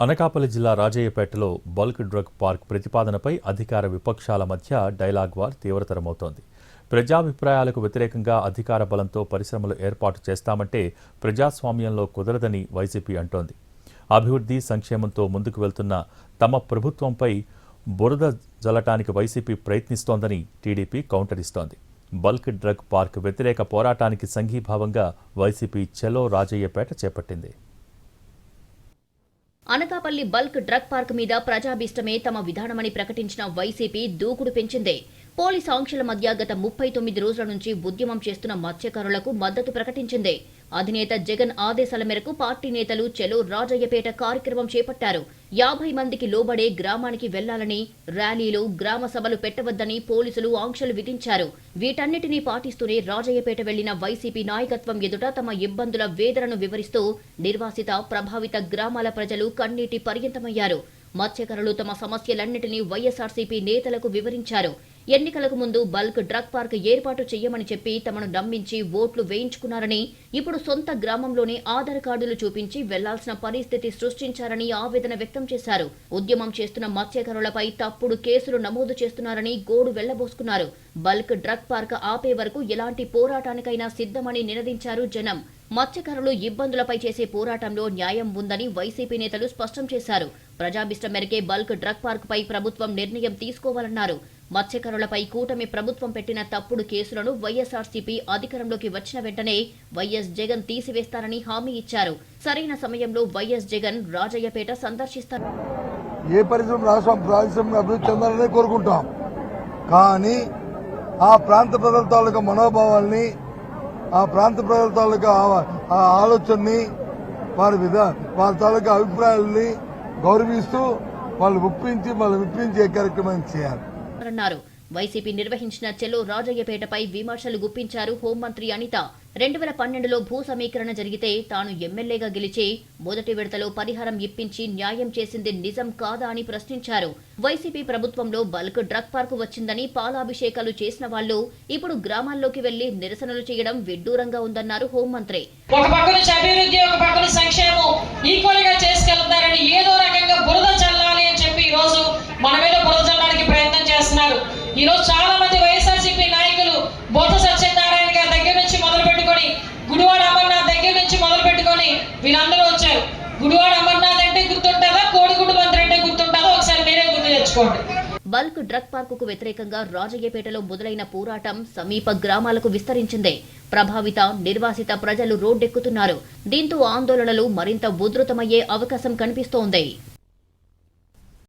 అనకాపల్లి జిల్లా రాజయ్యపేటలో bulk drug park ప్రతిపాదనపై అధికార విపక్షాల మధ్య డైలాగ్ వార్ తీవ్రతరమవుతోంది. ప్రజాభిప్రాయాలకు వ్యతిరేకంగా అధికార బలంతో పరిశ్రమలు ఏర్పాటు చేస్తామంటే ప్రజాస్వామ్యంలో కుదరదని వైసీపీ అంటోంది. అభివృద్ధి సంక్షేమంతో ముందుకు వెళ్తున్న తమ ప్రభుత్వంపై బురద జల్లటానికి వైసీపీ ప్రయత్నిస్తోందని టీడీపీ కౌంటర్ ఇస్తోంది బల్క్ డ్రగ్ పార్క్ వ్యతిరేక పోరాటానికి సంఘీభావంగా వైసీపీ చెలో రాజయ్యపేట చేపట్టింది. అనకాపల్లి బల్క్ డ్రగ్ పార్క్ మీద ప్రజాభీష్టమే తమ విధానమని ప్రకటించిన వైసీపీ దూకుడు పెంచింది. పోలీస్ ఆంక్షల మధ్య గత ముప్పై తొమ్మిది రోజుల నుంచి ఉద్యమం చేస్తున్న మత్స్యకారులకు మద్దతు ప్రకటించింది. అధినేత జగన్ ఆదేశాల మేరకు పార్టీ నేతలు చెలో రాజయ్యపేట కార్యక్రమం చేపట్టారు. యాభై మందికి లోబడే గ్రామానికి వెళ్ళాలని ర్యాలీలు గ్రామ సభలు పెట్టవద్దని పోలీసులు ఆంక్షలు విధించారు. వీటన్నిటినీ పాటిస్తూనే రాజయ్యపేట వెళ్ళిన వైసీపీ నాయకత్వం ఎదుట తమ ఇబ్బందుల వేదనను వివరిస్తూ నిర్వాసిత ప్రభావిత గ్రామాల ప్రజలు కన్నీటి పర్యంతమయ్యారు. మత్స్యకారులు తమ సమస్యలన్నింటినీ వైఎస్ఆర్సీపీ నేతలకు వివరించారు. ఎన్నికలకు ముందు బల్క్ డ్రగ్ పార్క్ ఏర్పాటు చేయమని చెప్పి తమను నమ్మించి ఓట్లు వేయించుకున్నారని ఇప్పుడు సొంత గ్రామంలోనే ఆధార్ కార్డులు చూపించి వెళ్ళాల్సిన పరిస్థితి సృష్టించారని ఆవేదన వ్యక్తం చేశారు. ఉద్యమం చేస్తున్న మత్స్యకారులపై తప్పుడు కేసులు నమోదు చేస్తున్నారని గోడు వెళ్ళబోసుకున్నారు. బల్క్ డ్రగ్ పార్క్ ఆపే వరకు ఎలాంటి పోరాటానికైనా సిద్ధమని నినదించారు జనం. మత్స్యకారులు ఇబ్బందులపై చేసే పోరాటంలో న్యాయం ఉందని వైసీపీ నేతలు స్పష్టం చేశారు. ప్రజాభిష్టం మేరకే బల్క్ డ్రగ్ పార్క్ పై ప్రభుత్వం నిర్ణయం తీసుకోవాలన్నారు. మత్స్యకారులపై కూటమి ప్రభుత్వం పెట్టిన తప్పుడు కేసులను వైఎస్ఆర్సీపీ అధికారంలోకి వచ్చిన వెంటనే వైఎస్ జగన్ తీసివేస్తారని హామీ ఇచ్చారు. సరైన సమయంలో వైఎస్ జగన్ రాజయ్యపేట సందర్శిస్తారు. ఏ పరిశ్రమ రాష్ట్రం అభివృద్ధి చెందాలని కోరుకుంటాం. కానీ ఆ ప్రాంత ప్రజల తాలూకా మనోభావాల్ని ఆ ప్రాంత ప్రజల తాలూకా ఆలోచనని వారి విధా వారి తాలూకా అభిప్రాయాల్ని గౌరవిస్తూ వాళ్ళు ఒప్పించి వాళ్ళు విప్పించే కార్యక్రమం చేయాలి. అన్నారు వైసీపీ నిర్వహించిన చెలో రాజయ్యపేటపై విమర్శలు గుప్పించారు హోంమంత్రి అనిత. రెండు వేల పన్నెండులో భూ సమీకరణ జరిగితే తాను ఎమ్మెల్యేగా గెలిచి మొదటి విడతలో పరిహారం ఇప్పించి న్యాయం చేసింది నిజం కాదా అని ప్రశ్నించారు. వైసీపీ ప్రభుత్వంలో బల్క్ డ్రగ్ పార్క్ వచ్చిందని పాలాభిషేకాలు చేసిన వాళ్ళు ఇప్పుడు గ్రామాల్లోకి వెళ్ళి నిరసనలు చేయడం విడ్డూరంగా ఉందన్నారు హోంమంత్రి. చేస్తున్నారు ఈ రోజు చాలా మంది వైఎస్ఆర్సీపీ నాయకులు బోత సత్యనారాయణ గారి దగ్గర నుంచి మొదలు పెట్టుకొని గుడివాడ అమర్నాథ్ దగ్గర నుంచి మొదలు పెట్టుకొని వీళ్ళందరూ వచ్చారు. గుడివాడ అమర్నాథ్ అంటే గుర్తుంటుందా? కోడిగుడ్డు మంత్రి అంటే గుర్తుంటుందా? ఒకసారి మీరే గుర్తు తెచ్చుకోండి. బల్క్ డ్రగ్ పార్కుకు వ్యతిరేకంగా రాజయ్యపేటలో మొదలైన పోరాటం సమీప గ్రామాలకు విస్తరించింది. ప్రభావిత నిర్వాసిత ప్రజలు రోడ్డెక్కుతున్నారు. దీంతో ఆందోళనలు మరింత ఉధృతమయ్యే అవకాశం కనిపిస్తోంది.